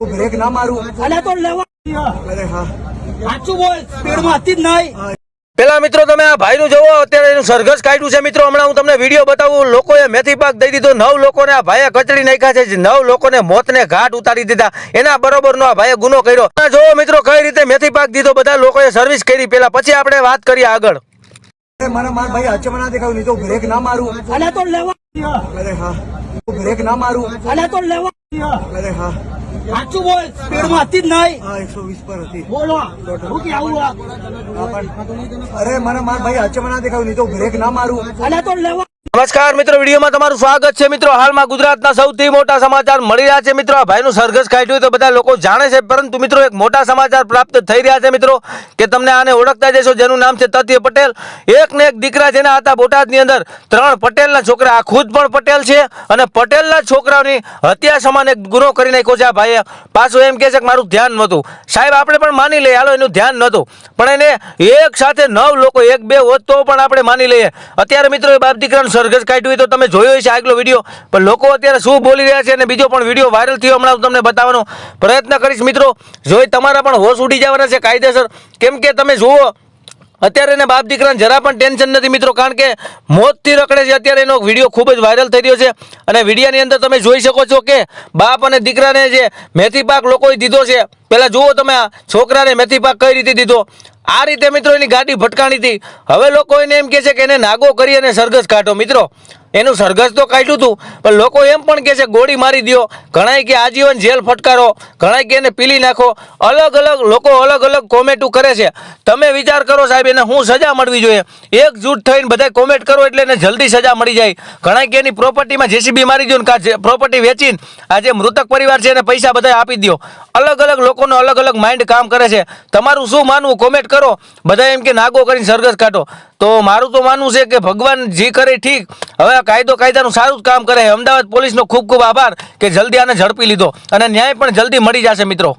Break ના મારું. અલે તો લેવા. અરે હા. સાચું બોલ સ્પીડમાં હતી જ નહીં. પેલા મિત્રો તમે આ ભાઈનું જોવો અત્યારે એનું સરઘસ કાઢ્યું છે મિત્રો. હમણાં હું તમને વીડિયો બતાવું લોકોએ મેથી પાક દઈ દીધો. નવ લોકોને આ ભાઈએ કચડી નાખ્યા છે. નવ લોકોને મોતને ઘાટ ઉતારી દીધા. એના બરોબરનો આ ભાઈએ ગુનો કર્યો. જોવો મિત્રો કઈ રીતે મેથી પાક દીધો? બધા લોકોએ સર્વિસ કરી પેલા. પછી આપણે વાત કરીએ આગળ. મને માર ભાઈ અચમણા દેખાયું નહીં તો બ્રેક ના મારું. તો લેવા. અરે હા. બ્રેક ના મારું. અલે તો લેવા. અરે હા. સાચું બોલ સ્પીડમાં હતી જ નહીં. હા એકસો વીસ પર હતી. બોલો હું કે આવું અરે મને મારા ભાઈ અચમણા દેખાયું નહીં તો બ્રેક ના મારું. અલે તો લેવા નમસ્કાર મિત્રો, વિડીયોમાં તમારું સ્વાગત છે. મિત્રો, હાલમાં ગુજરાતના સૌથી મોટા સમાચાર મળી રહ્યા છે. મિત્રો, આ ભાઈનું સરઘસ કાઢ્યું તો બધા લોકો જાણે છે, પરંતુ મિત્રો, એક મોટા સમાચાર પ્રાપ્ત થઈ રહ્યા છે, મિત્રો, કે તમને આને ઓળખતા જશો, જેનું નામ છે તત્ય પટેલ. એક ને એક દીકરા જેના હતા બોટાદની અંદર, ત્રણ પટેલના છોકરા, આ ખુદ પણ પટેલ છે અને પટેલના છોકરાઓની હત્યા સમાન એક ગુનો કરી નાખ્યો છે આ ભાઈએ. પાછું એમ કહે છે કે મારું ધ્યાન નહોતું. સાહેબ, આપણે પણ માની લઈએ, હાલો, એનું ધ્યાન નહોતું. પણ એને એક સાથે નવ લોકો, એક બે હોત તો પણ આપણે માની લઈએ. અત્યારે મિત્રો, એ બાપ દીકરાનું સરઘસ કાઢ્યું હોય તો તમે જોયો હશે આગલો વીડિયો. પણ લોકો અત્યારે શું બોલી રહ્યા છે અને બીજો પણ વીડિયો વાયરલ થયો, હમણાં હું તમને બતાવવાનો પ્રયત્ન કરીશ મિત્રો. જોઈ તમારા પણ હોશ ઉડી જવાના છે કાયદેસર. કેમ કે તમે જુઓ, અત્યારે એને બાપ દીકરાને જરા પણ ટેન્શન નથી મિત્રો, કારણ કે મોતથી રખડે છે. અત્યારે એનો વીડિયો ખૂબ જ વાયરલ થઈ રહ્યો છે. અને વિડીયાની અંદર તમે જોઈ શકો છો કે બાપ અને દીકરાને જે મેથી પાક લોકોએ દીધો છે. પહેલા જુઓ તમે આ છોકરાને મેથી પાક કઈ રીતે દીધો? આ રીતે મિત્રો એની ગાડી ભટકાણી હતી. હવે લોકો એને એમ કહે છે કે એને નાગો કરી અને સરઘસ કાઢો. મિત્રો એનું સરઘસ તો કાઢ્યું હતું પણ લોકો એમ પણ કહે છે, ગોળી મારી દ્યો. ઘણાય કે આજીવન જેલ ફટકારો, ઘણાય કે એને પીલી નાખો. અલગ અલગ લોકો અલગ અલગ કોમેન્ટો કરે છે. તમે વિચાર કરો સાહેબ, એને હું સજા મળવી જોઈએ. એકજૂટ થઈને બધા કોમેન્ટ કરો એટલે એને જલ્દી સજા મળી જાય. ઘણાય કે એની પ્રોપર્ટીમાં જેસીબી મારી દો ને પ્રોપર્ટી વેચીને આ જે મૃતક પરિવાર છે એને પૈસા બધા આપી દો અલગ અલગ લોકોનો અલગ અલગ માઇન્ડ કામ કરે છે. તમારું શું માનવું? કોમેન્ટ કરો. બધા એમ કે નાગો કરીને સરઘસ કાઢો. તો મારું તો માનવું છે કે ભગવાન જે કરે ઠીક. હવે કાયદો કાયદાનું સારું જ કામ કરે. અમદાવાદ પોલીસનો ખૂબ ખૂબ આભાર કે જલ્દી આને ઝડપી લીધો. અને ન્યાય પણ જલ્દી મળી જશે મિત્રો.